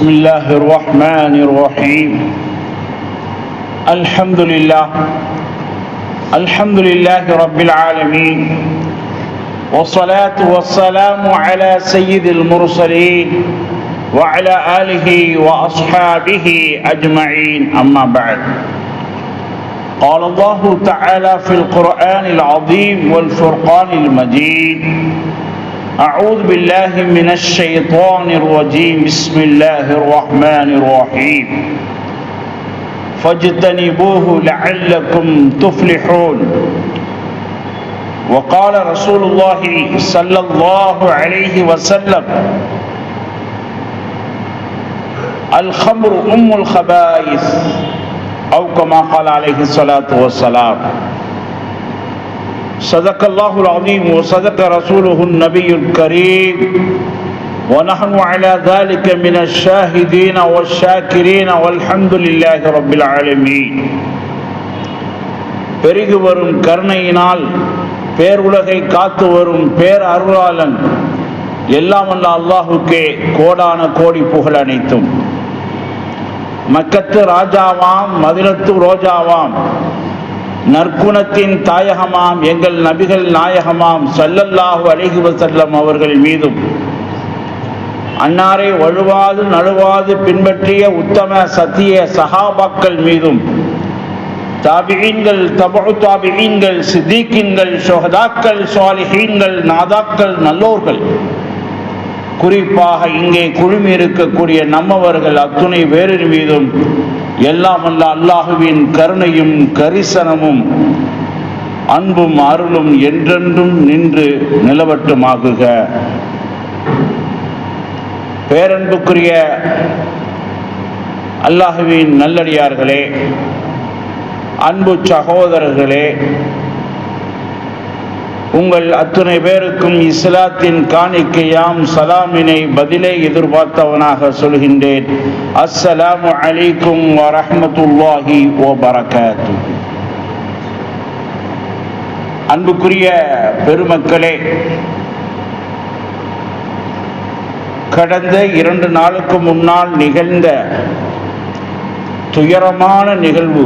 بسم الله الرحمن الرحيم. الحمد لله. الحمد لله رب العالمين. والصلاة والسلام على سيد المرسلين وعلى آله وأصحابه أجمعين. أما بعد. قال الله تعالى في القرآن العظيم والفرقان المجيد أعوذ بالله من الشيطان الرجيم. بسم الله الرحمن الرحيم. فاجتنبوه لعلكم تفلحون. وقال رسول الله صلى الله عليه وسلم الخمر أم الخبائث أو كما قال عليه الصلاة والسلام. صدق الله العظيم وصدق رسوله النبي الكريم ونحن على ذلك من الشاهدين والشاكرين والحمد لله رب العالمين பெருகி வரும் கருணையினால் பேருலகை காத்து வரும் பேர் அருளாளன் எல்லாம் அல்ல அல்லாஹுக்கே கோடான கோடி புகழ் அனைத்தும் மக்கத்து ராஜாவாம் மதினத்து ரோஜாவாம் நற்குணத்தின் தாயகமாம் எங்கள் நபிகள் நாயகமாம் சல்லல்லாஹு அலைஹி செல்லம் அவர்கள் மீதும். அன்னாரை வழுவாது நழுவாது பின்பற்றிய உத்தம சத்திய சஹாபாக்கள் மீதும். தாபிஈன்கள் தபு தாபிஈன்கள் சித்திகீன்கள் சொஹதாக்கள் சுவாலிஹீன்கள் நாதாக்கள் நல்லோர்கள். குறிப்பாக இங்கே குழுமி இருக்கக்கூடிய நம்மவர்கள் அத்துணை வேறு மீதும் எல்லாம் அல்ல அல்லாஹுவின் கருணையும் கரிசனமும் அன்பும் அருளும் என்றென்றும் நின்று நிலவட்டுமாகுக. பேரன்புக்குரிய அல்லாஹுவின் நல்லடியார்களே அன்பு சகோதரர்களே உங்கள் அத்துணை பேருக்கும் இஸ்லாத்தின் காணிக்கையாம் சலாமினை பதிலே எதிர்பார்த்தவனாக சொல்கின்றேன். அஸ்ஸலாமு அலைக்கும் வரஹமத்துல்லாஹி ஓ பரகாத்து அன்புக்குரிய பெருமக்களே கடந்த இரண்டு நாளுக்கு முன்னால் நிகழ்ந்த துயரமான நிகழ்வு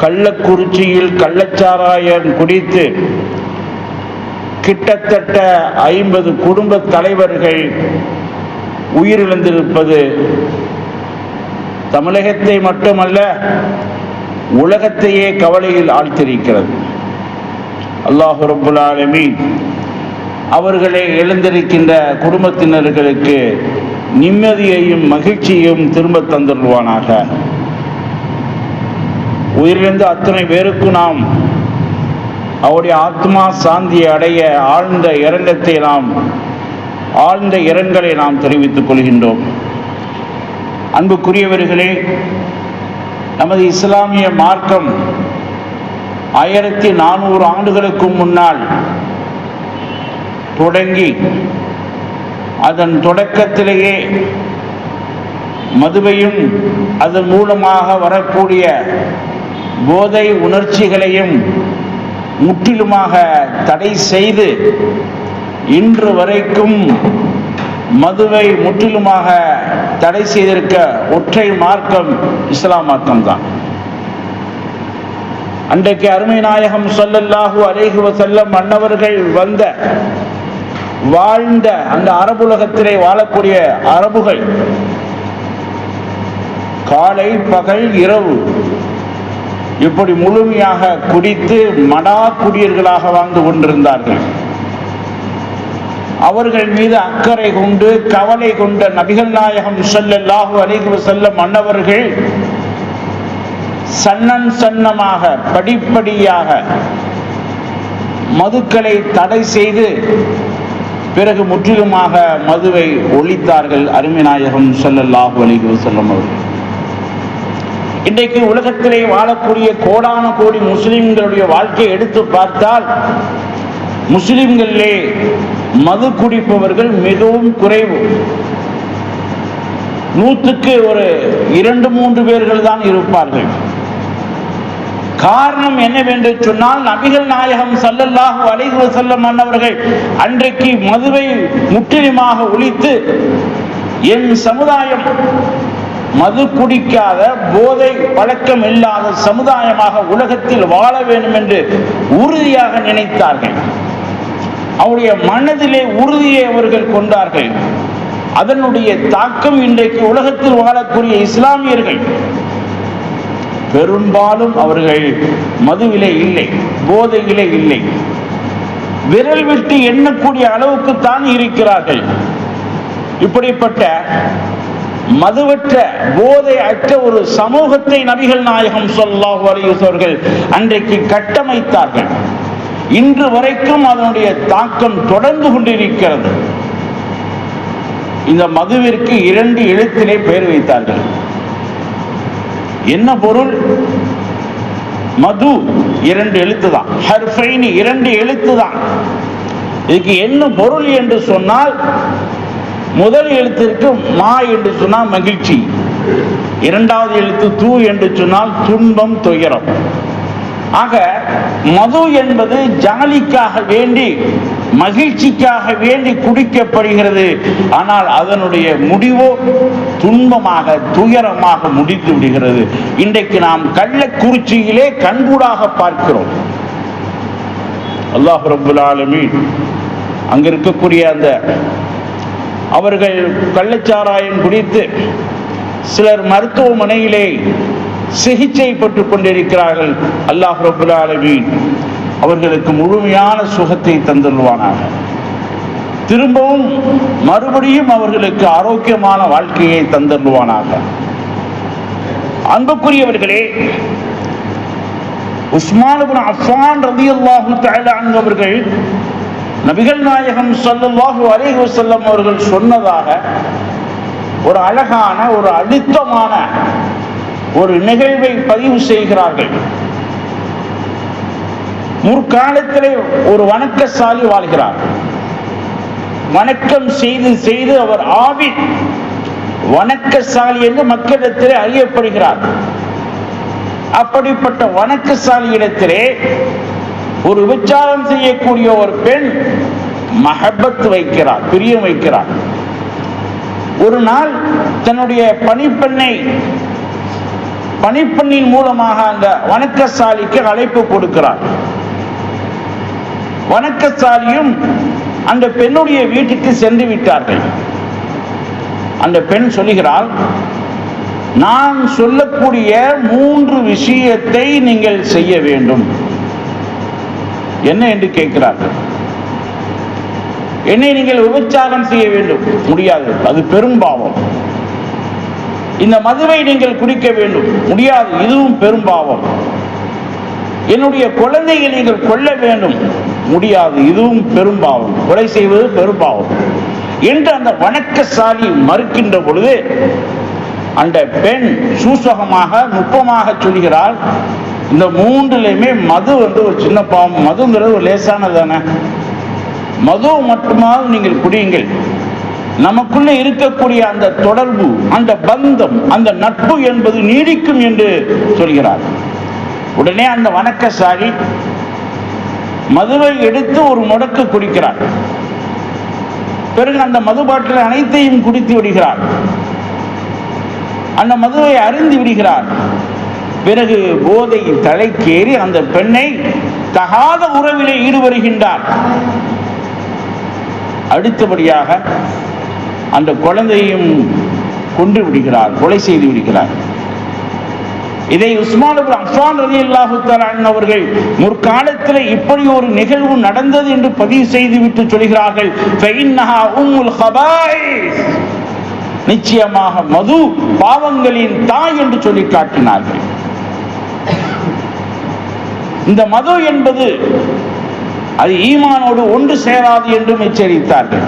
கள்ளக்குறிச்சியில் கள்ளச்சாராயம் குடித்து கிட்டத்தட்ட ஐம்பது குடும்ப தலைவர்கள் உயிரிழந்திருப்பது தமிழகத்தை மட்டுமல்ல உலகத்தையே கவலையில் ஆழ்த்திருக்கிறது அல்லாஹு ரபுல் ஆலமீன் அவர்களை எழுந்திருக்கின்ற குடும்பத்தினர்களுக்கு நிம்மதியையும் மகிழ்ச்சியையும் திரும்ப தந்துடுவானாக உயிரிழந்த அத்தனை பேருக்கு நாம் அவருடைய ஆத்மா சாந்தியை அடைய ஆழ்ந்த இரங்கத்தை நாம் ஆழ்ந்த இரங்கலை நாம் தெரிவித்துக் கொள்கின்றோம். அன்புக்குரியவர்களே நமது இஸ்லாமிய மார்க்கம் ஆயிரத்தி நானூறு ஆண்டுகளுக்கு முன்னால் தொடங்கி அதன் தொடக்கத்திலேயே மதுவையும் அதன் மூலமாக வரக்கூடிய போதை உணர்ச்சிகளையும் முற்றிலுமாக தடை செய்து இன்று வரைக்கும் மதுவை முற்றிலுமாக தடை செய்திருக்க ஒற்றை மார்க்கம் இஸ்லாம் மார்க்கம் தான் அன்றைக்கு அருமை நாயகம் சொல்லல்லாஹு அலேஹி செல்லம் மன்னவர்கள் வந்த வாழ்ந்த அந்த அரபுலகத்திலே வாழக்கூடிய அரபுகள் காலை பகல் இரவு இப்படி முழுமையாக குடித்து மடா குடியர்களாக வாழ்ந்து கொண்டிருந்தார்கள். அவர்கள் மீது அக்கறை கொண்டு கவலை கொண்ட நபிகள் நாயகம் சொல்லல்லாஹு அலைஹி செல்ல மன்னவர்கள் சன்னன் சன்னமாக படிப்படியாக மதுக்களை தடை செய்து பிறகு முற்றிலுமாக மதுவை ஒழித்தார்கள் அருமைநாயகம் சொல்லல்லாஹு அலைஹி செல்லம் அவர்கள். இன்றைக்கு உலகத்திலே வாழக்கூடிய கோடான கோடி முஸ்லிம்களுடைய வாழ்க்கையை எடுத்து பார்த்தால் முஸ்லிம்களிலே மது குடிப்பவர்கள் மிகவும் குறைவு. நூற்றுக்கு ஒரு இரண்டு மூன்று பேர்கள் தான் இருப்பார்கள். காரணம் என்னவென்று சொன்னால் நபிகள் நாயகம் ஸல்லல்லாஹு அலைஹி வஸல்லம் அன்னவர்கள் அன்றைக்கு மதுவை முற்றிலுமாக ஒழித்து என் சமுதாயம் மது குடிக்காத போதை பழக்கம் இல்லாத சமுதாயமாக உலகத்தில் வாழ வேண்டும் என்று உறுதியாக நினைத்தார்கள். அவருடைய மனதிலே உறுதியை அவர்கள் கொண்டார்கள். அதனுடைய தாக்கம் இன்றைக்கு உலகத்தில் வாழக்கூடிய இஸ்லாமியர்கள். பெரும்பாலும் அவர்கள் மதுவிலே இல்லை போதையிலே இல்லை. விரல் விட்டு எண்ணக்கூடிய அளவுக்கு தான் இருக்கிறார்கள். இப்படிப்பட்ட மதுவற்ற போதை அற்ற ஒரு சமூகத்தை நபிகள் நாயகம் சொல்லாஹு அலையுசவர்கள் அன்றைக்கு கட்டமைத்தார்கள். இன்று வரைக்கும் அதனுடைய தாக்கம் தொடர்ந்து கொண்டிருக்கிறது. இந்த மதுவிற்கு இரண்டு எழுத்திலே பெயர் வைத்தார்கள். என்ன பொருள்? மது இரண்டு எழுத்து தான். ஹர்ஃபைனி இரண்டு எழுத்து தான். இதுக்கு என்ன பொருள் என்று சொன்னால் முதல் எழுத்திற்கு மா என்று சொன்னால் மகிழ்ச்சி. இரண்டாவது எழுத்து தூ என்று சொன்னால் துன்பம் துயரம். ஆக மது என்பது ஜாலிக்காக வேண்டி மகிழ்ச்சிக்காக வேண்டி குடிக்கப்படுகிறது. ஆனால் அதனுடைய முடிவோ துன்பமாக துயரமாக முடித்து விடுகிறது. இன்றைக்கு நாம் கள்ளக்குறிச்சியிலே கண்கூடாக பார்க்கிறோம். அல்லாஹ் ரபுல் ஆலமீன். அங்க இருக்கக்கூடிய அந்த அவர்கள் கள்ளச்சாராயம் குடித்து சிலர் மருத்துவமனையிலே சிகிச்சை பெற்றுக் கொண்டிருக்கிறார்கள். அல்லாஹ் ரபுல் அவர்களுக்கு முழுமையான சுகத்தை தந்துள்வானாக திரும்பவும் மறுபடியும் அவர்களுக்கு ஆரோக்கியமான வாழ்க்கையை தந்துள்வானாக அன்புக்குரியவர்களே உஸ்மான் அஃபான் ரதி அல்லாஹு அவர்கள் நபிகள் நாயகம் ஸல்லல்லாஹு அலிஹு செல்லம் அவர்கள் சொன்னதாக ஒரு அழகான ஒரு அழுத்தமான ஒரு நிகழ்வை பதிவு செய்கிறார்கள். முற்காலத்திலே ஒரு வணக்கசாலி வாழ்கிறார். வணக்கம் செய்து செய்து அவர் ஆவி வணக்கசாலி என்று மக்களிடத்திலே அறியப்படுகிறார். அப்படிப்பட்ட வணக்கசாலி இடத்திலே ஒரு விபச்சாரம் செய்யக்கூடிய ஒரு பெண் மஹபத் வைக்கிறார் பிரியம் வைக்கிறார். ஒரு நாள் தன்னுடைய பணிப்பெண்ணை பணிப்பெண்ணின் மூலமாக அந்த வணக்கசாலிக்கு அழைப்பு கொடுக்கிறார். வணக்கசாலியும் அந்த பெண்ணுடைய வீட்டுக்கு சென்று விட்டார்கள். அந்த பெண் சொல்லுகிறாள் நான் சொல்லக்கூடிய மூன்று விஷயத்தை நீங்கள் செய்ய வேண்டும். என்ன என்று கேட்கிறார்கள் என்னை நீங்கள் விபச்சாரம் செய்ய வேண்டும். முடியாது. அது பெரும்பாவம் இந்த மதுவை நீங்கள் குடிக்க வேண்டும். முடியாது. இதுவும் பெரும்பாவம் என்னுடைய குழந்தையை நீங்கள் கொல்ல வேண்டும். முடியாது. இதுவும் பெரும்பாவம் கொலை செய்வது பெரும்பாவம் என்று அந்த வணக்கசாலி மறுக்கின்ற பொழுது அந்த பெண் சூசகமாக நுட்பமாக சொல்கிறாள் இந்த மூன்றுலையுமே மது வந்து ஒரு சின்ன பாவம். மதுங்கிறது ஒரு லேசானது தானே. மது மட்டுமாவது நீங்கள் குடியுங்கள். நமக்குள்ள இருக்கக்கூடிய அந்த தொடர்பு அந்த பந்தம் அந்த நட்பு என்பது நீடிக்கும் என்று சொல்கிறார். உடனே அந்த வணக்கசாலி மதுவை எடுத்து ஒரு முடக்கு குடிக்கிறார். பிறகு அந்த மது பாட்டில் அனைத்தையும் குடித்து விடுகிறார். அந்த மதுவை அருந்தி விடுகிறார். பிறகு போதை தலைக்கேறி அந்த பெண்ணை தகாத உறவிலே ஈடுபடுகின்றார். அடுத்தபடியாக அந்த குழந்தையும் கொன்று விடுகிறார் கொலை செய்து விடுகிறார். இதை உஸ்மான் அஃபான் ரதி தஆலா அவர்கள் முற்காலத்தில் இப்படி ஒரு நிகழ்வு நடந்தது என்று பதிவு செய்துவிட்டு சொல்கிறார்கள். நிச்சயமாக மது பாவங்களின் தாய் என்று சொல்லி காட்டினார்கள். இந்த மது என்பது அது ஈமானோடு ஒன்று சேராது என்றும் எச்சரித்தார்கள்.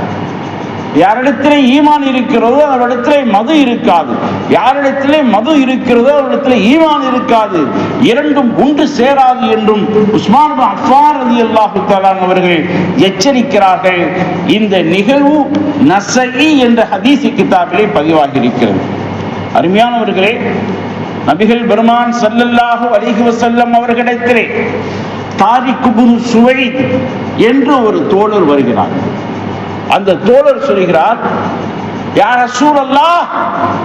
யாரிடத்திலே ஈமான் இருக்கிறதோ அவரிடத்திலே மது இருக்காது. யாரிடத்திலே மது இருக்கிறதோ அவரிடத்திலே ஈமான் இருக்காது. இரண்டும் ஒன்று சேராது என்றும் உஸ்மான் அஃபார் அலி அல்லாஹு அவர்கள் எச்சரிக்கிறார்கள். இந்த நிகழ்வு நசகி என்ற ஹதீசி கிதாபிலே பதிவாகி இருக்கிறது அருமையானவர்களே நபிகள் பெருமான் ஸல்லல்லாஹு அலைஹி வஸல்லம் அவர்களிடத்திலே தாரிக் சுவை என்று ஒரு தோழர் வருகிறார். அந்த தோழர் சொல்கிறார் யார் சூழல்லா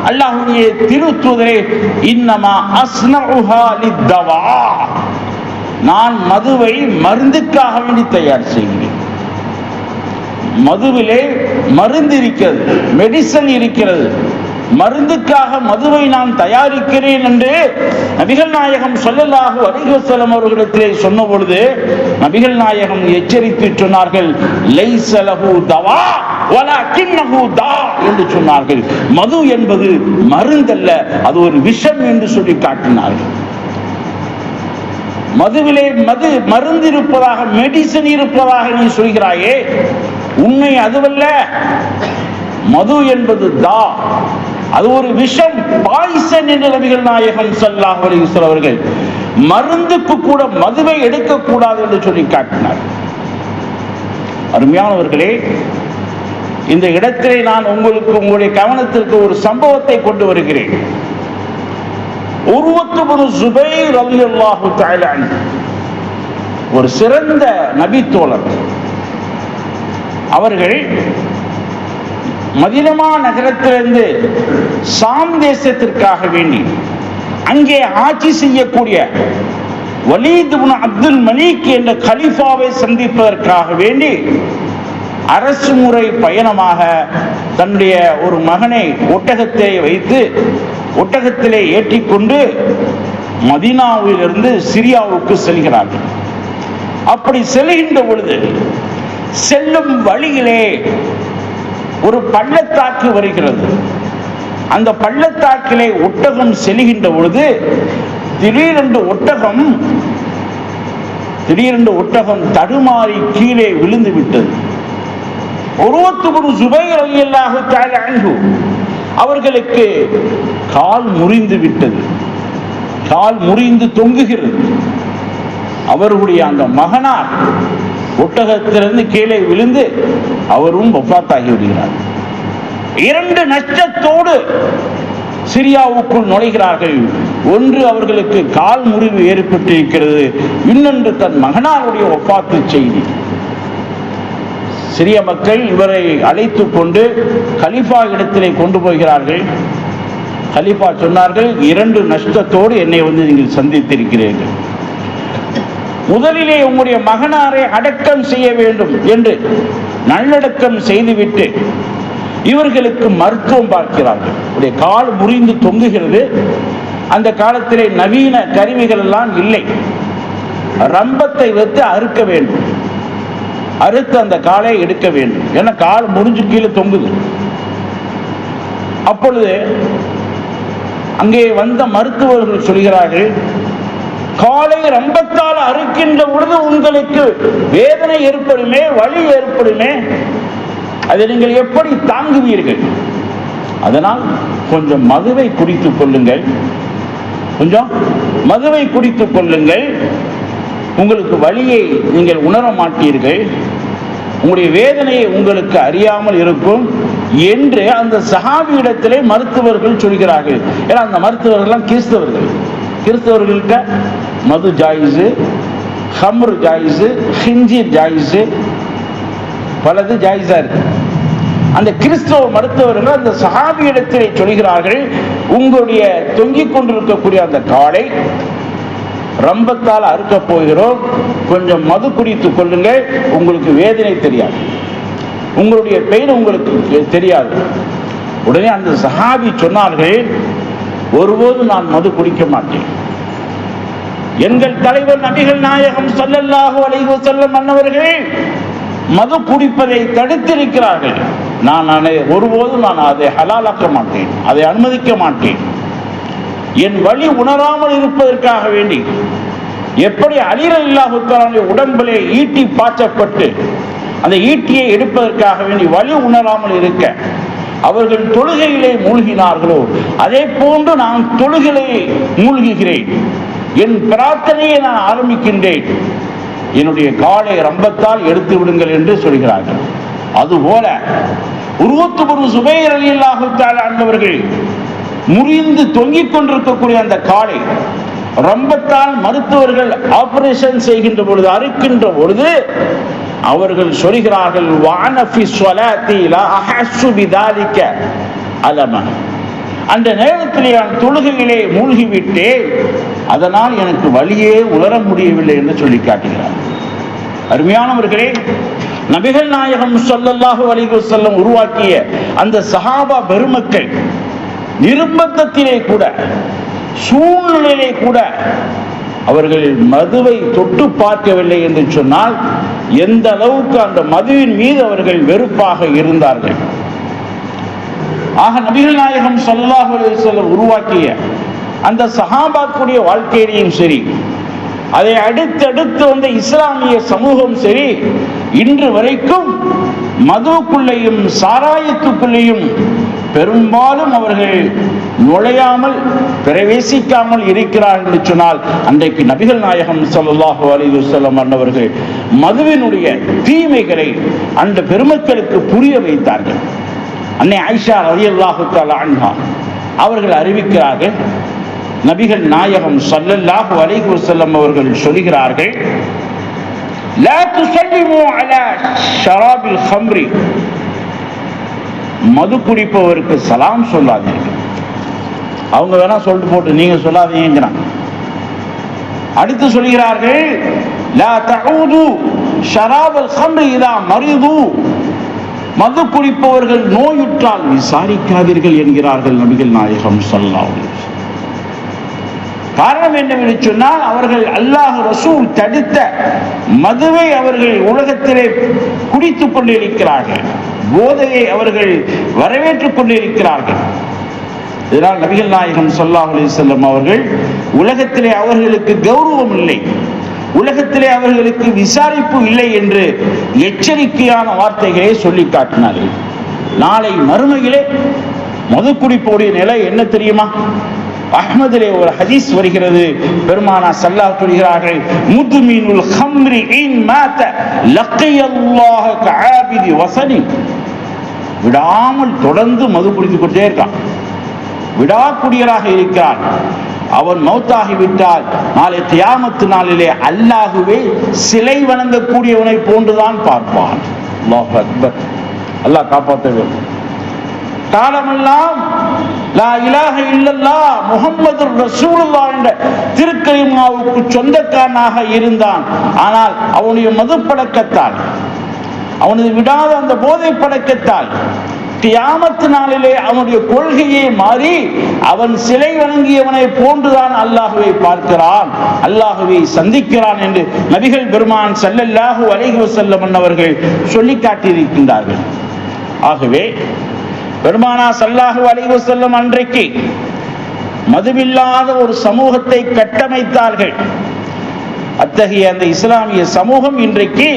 அல்லாஹ்வுடைய திருத்துதரே இன்னமா அஸ்னஉஹா நான் மதுவை மருந்துக்காக வேண்டி தயார் செய்கிறேன். மதுவிலே மருந்து இருக்கிறது மெடிசன் இருக்கிறது மருந்துக்காக மதுவை நான் தயாரிக்கிறேன் என்று நபிகள் நாயகம் சொல்லலாகு அலிஹசலம் அவர்களிடத்திலே சொன்ன பொழுது நபிகள் நாயகம் எச்சரித்து சொன்னார்கள் லைசலஹு தவா தா என்று சொன்னார்கள். மது என்பது மருந்தல்ல அது ஒரு விஷம் என்று சொல்லி காட்டினார்கள். மதுவிலே மது மருந்து இருப்பதாக மெடிசன் இருப்பதாக நீ சொல்கிறாயே உண்மை அதுவல்ல. மது என்பது தா. அது ஒரு விஷம் பாய்சன் என்று நபிகள் நாயகம் சல்லாஹ் அலைஹி அவர்கள் மருந்துக்கு கூட மதுவை எடுக்கக்கூடாது என்று சொல்லி காட்டினார். அருமையானவர்களே இந்த இடத்திலே நான் உங்களுக்கு உங்களுடைய கவனத்திற்கு ஒரு சம்பவத்தை கொண்டு வருகிறேன். உருவத்து சுபைர் அலி அல்லாஹு ஒரு சிறந்த நபி தோழர். அவர்கள் மதினமா நகரத்திலிருந்து சாம் தேசத்திற்காக வேண்டி அங்கே ஆட்சி செய்யக்கூடிய வலீத் அப்துல் மலீக் என்ற கலீஃபாவை சந்திப்பதற்காக வேண்டி அரசு முறை பயணமாக தன்னுடைய ஒரு மகனை ஒட்டகத்தை வைத்து ஒட்டகத்திலே ஏற்றிக்கொண்டு மதீனாவிலிருந்து சிரியாவுக்கு செல்கிறார்கள். அப்படி செல்கின்ற பொழுது செல்லும் வழியிலே ஒரு பள்ளத்தாக்கு வருகிறது. அந்த பள்ளத்தாக்கிலே ஒட்டகம் செல்கின்ற பொழுது திடீரென்று ஒட்டகம் திடீரென்று ஒட்டகம் தடுமாறி கீழே விழுந்து விட்டது. ஒருவத்துக்கு சுபைர் அல்லாஹு அன்பு அவர்களுக்கு கால் முறிந்து விட்டது. கால் முறிந்து தொங்குகிறது. அவர்களுடைய அந்த மகனார் ஒட்டகத்திலிருந்து கீழே விழுந்து அவரும் ஒப்பாத்தாகி விடுகிறார். இரண்டு நஷ்டத்தோடு சிரியாவுக்குள் நுழைகிறார்கள். ஒன்று அவர்களுக்கு கால் முறிவு ஏற்பட்டிருக்கிறது. இன்னொன்று தன் மகனாருடைய ஒப்பாத்து செய்தி. சிறிய மக்கள் இவரை அழைத்து கொண்டு கலிஃபா இடத்திலே கொண்டு போகிறார்கள். கலிஃபா சொன்னார்கள் இரண்டு நஷ்டத்தோடு என்னை வந்து நீங்கள் சந்தித்திருக்கிறீர்கள். முதலிலே உங்களுடைய மகனாரை அடக்கம் செய்ய வேண்டும் என்று நல்லடக்கம் செய்துவிட்டு இவர்களுக்கு மருத்துவம் பார்க்கிறார்கள். உடைய கால் முறிந்து தொங்குகிறது. அந்த காலத்திலே நவீன கருவிகள் எல்லாம் இல்லை. ரம்பத்தை வைத்து அறுக்க வேண்டும். அறுத்து அந்த காலை எடுக்க வேண்டும். ஏன்னா கால் முடிஞ்சு கீழே தொங்குது. அப்பொழுது அங்கே வந்த மருத்துவர்கள் சொல்கிறார்கள் காலை ரம்பத்தால் அறுக்கின்ற பொழுது உங்களுக்கு வேதனை ஏற்படுமே வலி ஏற்படுமே. அதை நீங்கள் எப்படி தாங்குவீர்கள்? அதனால் கொஞ்சம் மதுவை குடித்துக் கொள்ளுங்கள். கொஞ்சம் மதுவை குடித்துக் கொள்ளுங்கள். உங்களுக்கு வழியை நீங்கள் உணர மாட்டீர்கள். உங்களுடைய வேதனையை உங்களுக்கு அறியாமல் இருக்கும் என்று அந்த சகாமியிடத்திலே மருத்துவர்கள் சொல்கிறார்கள். ஏன்னா அந்த மருத்துவர்கள்லாம் கிறிஸ்தவர்கள். கிறிஸ்தவர்களுக்கு மது ஜாயிஸு ஹம்ரு ஜாயிஸு ஹிஞ்சிர் ஜாயிஸு பலது ஜாயிஸாக இருக்கு. அந்த கிறிஸ்தவ மருத்துவர்கள் அந்த சகாபியிடத்திலே சொல்கிறார்கள் உங்களுடைய தொங்கிக் கொண்டிருக்கக்கூடிய அந்த காலை ரம்பத்தால் அறுக்கப் போகிறோம். கொஞ்சம் மது குடித்து கொள்ளுங்கள். உங்களுக்கு வேதனை தெரியாது. உங்களுடைய பெயின் உங்களுக்கு தெரியாது. உடனே அந்த சஹாபி சொன்னார்கள் ஒருபோதும் நான் மது குடிக்க மாட்டேன். எங்கள் தலைவர் நபிகள் நாயகம் ஸல்லல்லாஹு அலைஹி செல்லும் மன்னவர்கள் மது குடிப்பதை தடுத்திருக்கிறார்கள். நான் அதை ஒருபோதும் நான் அதை ஹலாலாக்க மாட்டேன் அதை அனுமதிக்க மாட்டேன். என் வழி உணராமல் இருப்பதற்காக வேண்டி எப்படி அலிரல் இல்லாஹுத்தாலுடைய உடம்பிலே ஈட்டி பாய்ச்சப்பட்டு அந்த ஈட்டியை எடுப்பதற்காக வேண்டி வழி உணராமல் இருக்க அவர்கள் தொழுகையிலே மூழ்கினார்களோ அதே போன்று நான் தொழுகையிலே மூழ்குகிறேன். என் பிரார்த்தனையை நான் ஆரம்பிக்கின்றேன். என்னுடைய காலை ரம்பத்தால் எடுத்து விடுங்கள் என்று சொல்கிறார்கள். அதுபோல உருவத்து ஒரு சுபைர் அலி அல்லாஹுத்தால முறிந்து தொங்கிக் கொண்டிருக்கக்கூடிய அந்த காலை ரம்பத்தால் மருத்துவர்கள் ஆபரேஷன் செய்கின்ற பொழுது அறுக்கின்ற பொழுது அவர்கள் சொல்கிறார்கள் வானஃபி ஸ்வலாத்தி அஹசு அஹஸ்ஸு பிதாலிக அந்த நேரத்தில் நான் தொழுகையிலே மூழ்கிவிட்டேன். அதனால் எனக்கு வழியே உணர முடியவில்லை என்று சொல்லி காட்டுகிறார். அருமையானவர்களே நபிகள் நாயகம் ஸல்லல்லாஹு அலைஹி செல்லம் உருவாக்கிய அந்த சஹாபா பெருமக்கள் நிர்பந்தத்திலே கூட சூழ்நிலையிலே கூட அவர்கள் மதுவை தொட்டு பார்க்கவில்லை என்று சொன்னால் எந்த அளவுக்கு அந்த மதுவின் மீது அவர்கள் வெறுப்பாக இருந்தார்கள். ஆக நபிகள் நாயகம் ஸல்லல்லாஹு உருவாக்கிய அந்த சஹாபாக்குடைய வாழ்க்கையிலையும் சரி அதை அடுத்தடுத்து வந்த இஸ்லாமிய சமூகம் சரி இன்று வரைக்கும் மதுவுக்குள்ளேயும் சாராயத்துக்குள்ளேயும் பெரும்பாலும் அவர்கள் நுழையாமல் பிரவேசிக்காமல் இருக்கிறார் என்று சொன்னால் அன்றைக்கு நபிகள் நாயகம் சல்லாஹு அலைஹி வஸல்லம் அன்னவர்கள் மதுவினுடைய தீமைகளை அந்த பெருமக்களுக்கு புரிய வைத்தார்கள். அன்னை ஆயிஷா ரலியல்லாஹு தஆலா அவர்கள் அறிவிக்கிறார்கள் நபிகள் நாயகம் சல்லல்லாஹு அலைஹி வஸல்லம் அவர்கள் சொல்கிறார்கள் லா துஸல்லிமு அலா ஷராபில் ஹம்ரி மது குடிப்பவருக்கு சலாம் சொல்லாதீர்கள் அவங்க வேணா சொல்லிட்டு போட்டு நீங்க சொல்லாதீங்கிறாங்க அடுத்து சொல்கிறார்கள் லா தஊது ஷராபல் ஹம்ரி இதா மரிது. மது குடிப்பவர்கள் நோயுற்றால் விசாரிக்காதீர்கள் என்கிறார்கள் நபிகள் நாயகம் ஸல்லல்லாஹு காரணம் என்னவென்று சொன்னால் அவர்கள் அல்லாஹ் ரசூல் தடுத்த மதுவை அவர்கள் உலகத்திலே குடித்துக் கொண்டிருக்கிறார்கள். போதையை அவர்கள் வரவேற்றுக் கொண்டிருக்கிறார்கள். இதனால் நபிகள் நாயகம் ஸல்லல்லாஹு அலைஹி அவர்கள் உலகத்திலே அவர்களுக்கு கௌரவம் இல்லை. உலகத்திலே அவர்களுக்கு விசாரிப்பு இல்லை என்று எச்சரிக்கையான வார்த்தைகளை சொல்லி காட்டினார்கள். நாளை மறுமையிலே மது குடிப்போடைய நிலை என்ன தெரியுமா? அஹ்மதிலே ஒரு ஹதீஸ் வருகிறது. பெருமானா சல்லாஹ் சொல்கிறார்கள் முதுமீனுல் ஹம்ரி இன் மாத்த லக்கியல்லாஹ கஆபிதி வசனி. விடாமல் தொடர்ந்து மது குடித்துக் கொண்டே இருக்கான். விடாக்குடியராக இருக்கிறான். அவன் மௌத்தாகிவிட்டால் நாளை தியாமத்து நாளிலே அல்லாஹுவே சிலை வணங்கக்கூடியவனை போன்றுதான் பார்ப்பான். அல்லாஹ் அக்பர். அல்லாஹ் காப்பாற்ற வேண்டும். காலமெல்லாம் லா இலாக இல்லல்லா முகம்மது ரசூலுல்லா என்ற திருக்கலிமாவுக்கு சொந்தக்காரனாக இருந்தான். ஆனால் அவனுடைய மது பழக்கத்தால் அவனது விடாத அந்த போதை பழக்கத்தால் கியாமத்து நாளிலே அவனுடைய கொள்கையை மாறி அவன் சிலை வணங்கியவனை போன்றுதான் அல்லாஹுவை பார்க்கிறான் அல்லாஹுவை சந்திக்கிறான் என்று நபிகள் பெருமான் ஸல்லல்லாஹு அலைஹி வஸல்லம் அவர்கள் சொல்லி காட்டியிருக்கின்றார்கள் ஆகவே பெருமானா சல்லாஹு அலைவு செல்லும் அன்றைக்கு மதுவில்லாத ஒரு சமூகத்தை கட்டமைத்தார்கள். அத்தகைய அந்த இஸ்லாமிய சமூகம் இன்றைக்கு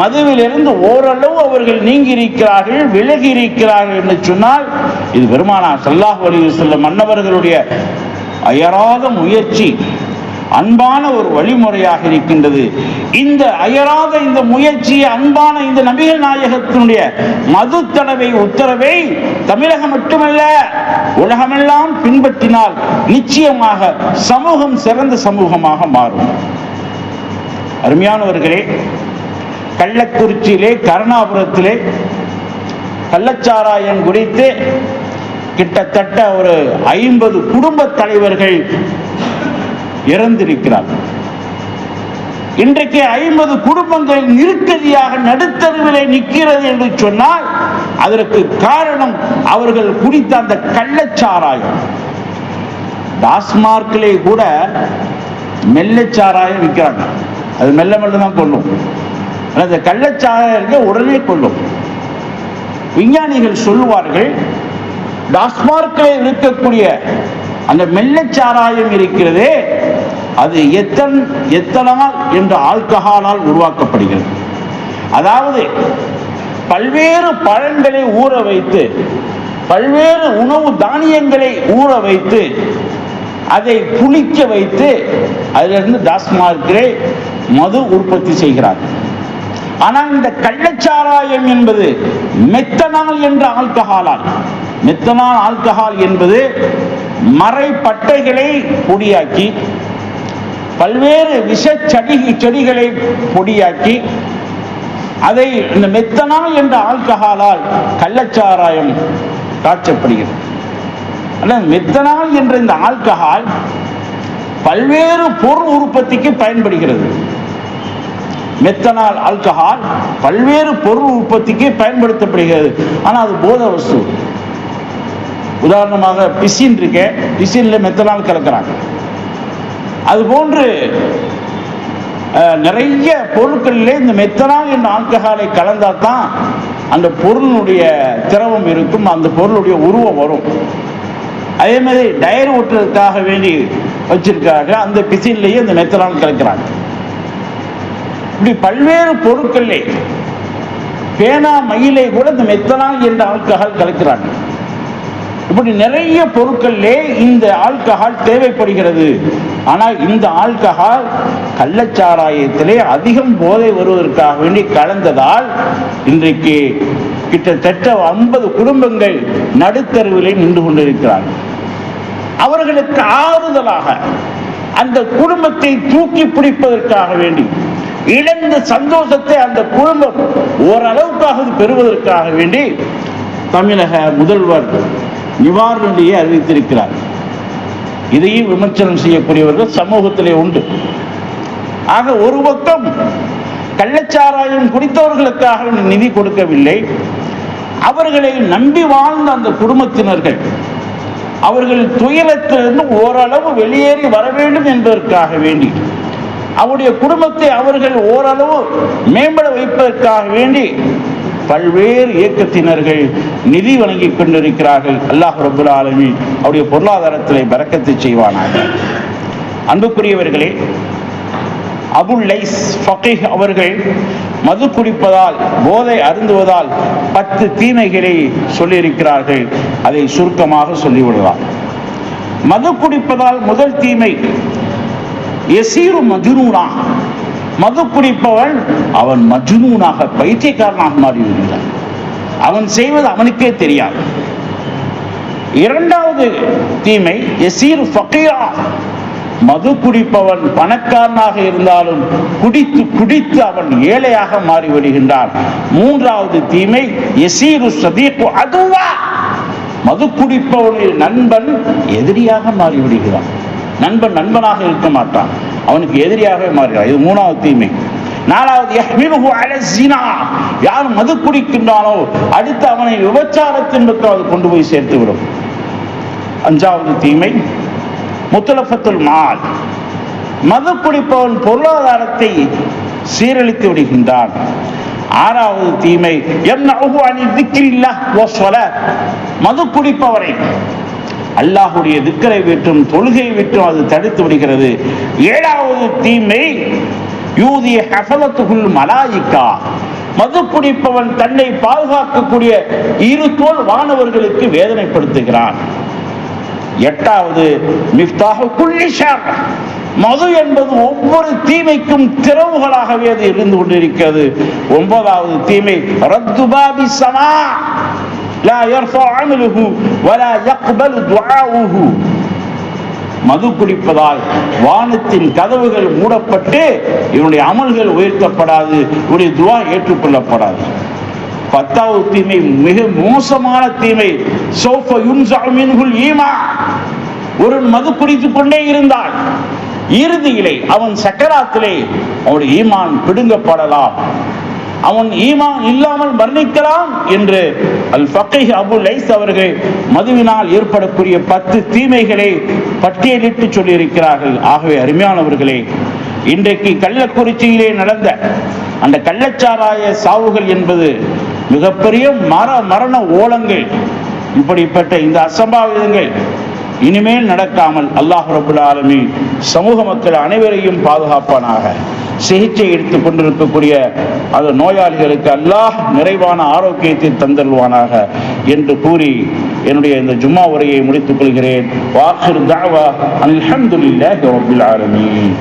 மதுவிலிருந்து ஓரளவு அவர்கள் நீங்கி இருக்கிறார்கள் விலகி இருக்கிறார்கள் என்று சொன்னால் இது பெருமானா சல்லாஹு அலைவு செல்லும் மன்னவர்களுடைய அயராத முயற்சி. அன்பான ஒரு வழிமுறையாக இருக்கின்றது. இந்த அயராத இந்த முயற்சி அன்பான இந்த நபிகள் நாயகத்தினுடைய மது தடவை உத்தரவை தமிழகம் மட்டுமல்ல உலகமெல்லாம் பின்பற்றினால் நிச்சயமாக சமூகம் சிறந்த சமூகமாக மாறும். அருமையானவர்களே கள்ளக்குறிச்சியிலே கருணாபுரத்திலே கள்ளச்சாராயம் குறித்து கிட்டத்தட்ட ஒரு ஐம்பது குடும்ப தலைவர்கள் இறந்திருக்கிறார்கள் இன்றைக்கு ஐம்பது குடும்பங்கள் நெருக்கடியாக நடுத்தருவிலே நிற்கிறது என்று சொன்னால் அதற்கு காரணம் அவர்கள் குடித்த அந்த கள்ளச்சாராயம். டாஸ்மார்க்கிலே கூட மெல்லச்சாராயம் விற்கிறாங்க. அது மெல்ல மெல்ல தான் கொள்ளும். ஆனா இந்த கள்ளச்சாராயத்தை உடனே கொள்ளும். விஞ்ஞானிகள் சொல்லுவார்கள் டாஸ்மார்க்கில் இருக்கக்கூடிய அந்த மெல்லச்சாராயம் இருக்கிறதே அது எத்தன் எத்தனால் என்ற ஆல்கஹாலால் உருவாக்கப்படுகிறது. அதாவது பல்வேறு பழங்களை ஊற வைத்து பல்வேறு உணவு தானியங்களை ஊற வைத்து அதை புளிக்க வைத்து அதிலிருந்து டாஸ்மார்க்கிலே மது உற்பத்தி செய்கிறார். ஆனால் இந்த கள்ளச்சாராயம் என்பது மெத்தனால் என்ற ஆல்கஹாலால் மெத்தனால் ஆல்கஹால் என்பது மறை பட்டைகளை பொடியாக்கி பல்வேறு விஷ செடி செடிகளை பொடியாக்கி அதை இந்த மெத்தனால் என்ற ஆல்கஹாலால் கள்ளச்சாராயம் காய்ச்சப்படுகிறது. அல்ல மெத்தனால் என்ற இந்த ஆல்கஹால் பல்வேறு பொருள் உற்பத்திக்கு பயன்படுகிறது. மெத்தனால் ஆல்கஹால் பல்வேறு பொருள் உற்பத்திக்கு பயன்படுத்தப்படுகிறது. ஆனால் அது போத வஸ்து. உதாரணமாக பிசின் இருக்க பிசின்ல மெத்தனால் கலக்கிறாங்க. அது போன்று நிறைய பொருட்களிலே இந்த மெத்தனால் என்ற ஆல்கஹாலை கலந்தால் தான் அந்த பொருளினுடைய திரவம் இருக்கும் அந்த பொருளுடைய உருவம் வரும். அதே மாதிரி டயர் ஓட்டுறதுக்காக வேண்டி வச்சிருக்காங்க அந்த பிசின்லேயே இந்த மெத்தனால் கலக்கிறாங்க. இப்படி பல்வேறு பொருட்களிலே பேனா மயிலை கூட இந்த மெத்தனால் என்ற ஆல்கஹால் கலக்கிறாங்க. இப்படி நிறைய பொருட்களிலே இந்த ஆல்கஹால் தேவைப்படுகிறது. ஆனால் இந்த ஆல்கஹால் கள்ளச்சாராயத்திலே அதிகம் போதை வருவதற்காக வேண்டி கலந்ததால் இன்றைக்கு கிட்டத்தட்ட ஐம்பது குடும்பங்கள் நடுத்தருவிலே நின்று கொண்டிருக்கிறார்கள். அவர்களுக்கு ஆறுதலாக அந்த குடும்பத்தை தூக்கி பிடிப்பதற்காக வேண்டி இழந்த சந்தோஷத்தை அந்த குடும்பம் ஓரளவுக்காக பெறுவதற்காக வேண்டி தமிழக முதல்வர் நிவாரண நிதியை அறிவித்திருக்கிறார். இதையும் விமர்சனம் செய்யக்கூடியவர்கள் சமூகத்திலே உண்டு. ஆக ஒரு பக்கம் கள்ளச்சாராயம் குடித்தவர்களுக்காக நிதி கொடுக்கவில்லை. அவர்களை நம்பி வாழ்ந்த அந்த குடும்பத்தினர்கள் அவர்கள் துயரத்திலிருந்து ஓரளவு வெளியேறி வர வேண்டும் என்பதற்காக வேண்டி அவருடைய குடும்பத்தை அவர்கள் ஓரளவு மேம்பட வைப்பதற்காக வேண்டி பல்வேறு இயக்கத்தினர்கள் நிதி வழங்கிக் கொண்டிருக்கிறார்கள். அல்லாஹ் ரபுல் ஆலமி அவருடைய பொருளாதாரத்திலே பறக்கத்தை செய்வானாக. அன்புக்குரியவர்களே அபுல் லைஸ் ஃபகீஹ் அவர்கள் மது குடிப்பதால் போதை அருந்துவதால் பத்து தீமைகளை சொல்லியிருக்கிறார்கள். அதை சுருக்கமாக சொல்லிவிடலாம். மது குடிப்பதால் முதல் தீமை எசீரு மஜுனூனா. மது குடிப்பவன் அவன் மஜ்னூனாக பைத்தியக்காரனாக மாறிவிடுகிறான். அவன் செய்வது அவனுக்கே தெரியாது. இரண்டாவது தீமை எசீர் ஃபக்கீரா மது குடிப்பவன் பணக்காரனாக இருந்தாலும் குடித்து குடித்து அவன் ஏழையாக மாறி விடுகின்றான் மூன்றாவது தீமை எசீரு சதீக்கு அதுவா. மது குடிப்பவனுடைய நண்பன் எதிரியாக மாறி விடுகிறான் நண்பன் நண்பனாக இருக்க மாட்டான். அவனுக்கு எதிரியாகவே மாறுகிறான். இது மூணாவது தீமை. நாலாவது யார் மது குடிக்கின்றானோ அடுத்து அவனை விபச்சாரத்தின் பக்கம் அது கொண்டு போய் சேர்த்து விடும் அஞ்சாவது தீமை முத்தலஃபத்துல் மால். மது குடிப்பவன் பொருளாதாரத்தை சீரழித்து விடுகின்றான். ஆறாவது தீமை எம்னஹு அணி திக்ரில்லாஹ் மது குடிப்பவரை அல்லாஹுடைய திக்கரை விட்டும் தொழுகை விட்டும் அது தடுத்து விடுகிறது. ஏழாவது தீமை யூதிய ஹசலத்துகுள் மலாயிக்கா. மது குடிப்பவன் தன்னை பாதுகாக்கக்கூடிய இரு தோல் வானவர்களுக்கு வேதனைப்படுத்துகிறான். எட்டாவது மிஃப்தாஹு குல்லி மது என்பது ஒவ்வொரு தீமைக்கும் திறவுகளாகவே அது இருந்து கொண்டிருக்கிறது. ஒன்பதாவது தீமை ரத்துபாபி சனா சமா. லா யர்ஃபா அமலுஹு வலா யக்பலு துஆவுஹு மது குடிப்பதால் வானத்தின் கதவுகள் மூடப்பட்டு இவனுடைய அமல்கள் உயர்த்தப்படாது இவனுடைய துவா ஏற்றுக்கொள்ளப்படாது. பத்தாவது தீமை மிக மோசமான தீமை. ஈமா ஒரு மது குடித்துக் கொண்டே இருந்தால் இறுதியிலே அவன் சக்கராத்திலே அவனுடைய ஈமான் பிடுங்கப்படலாம். அவன் ஈமான் இல்லாமல் மரணிக்கலாம் என்று அல் ஃபக்கீஹ் அபு லைஸ் அவர்கள் மதுவினால் ஏற்படக்கூடிய பத்து தீமைகளை பட்டியலிட்டு சொல்லியிருக்கிறார்கள். ஆகவே அருமையானவர்களே இன்றைக்கு கள்ளக்குறிச்சியிலே நடந்த அந்த கள்ளச்சாராய சாவுகள் என்பது மிகப்பெரிய மர மரண ஓலங்கள். இப்படிப்பட்ட இந்த அசம்பாவிதங்கள் இனிமேல் நடக்காமல் அல்லாஹ் ரபுல் சமூக மக்கள் அனைவரையும் பாதுகாப்பானாக. சிகிச்சை எடுத்துக் கொண்டிருக்கக்கூடிய அந்த நோயாளிகளுக்கு அல்லாஹ் நிறைவான ஆரோக்கியத்தை தந்தல்வானாக என்று கூறி என்னுடைய இந்த ஜும்மா உரையை முடித்துக் கொள்கிறேன். வாக்கு தாவா அல்ஹம்துலில்லாஹி ரப்பில் ஆலமீன்.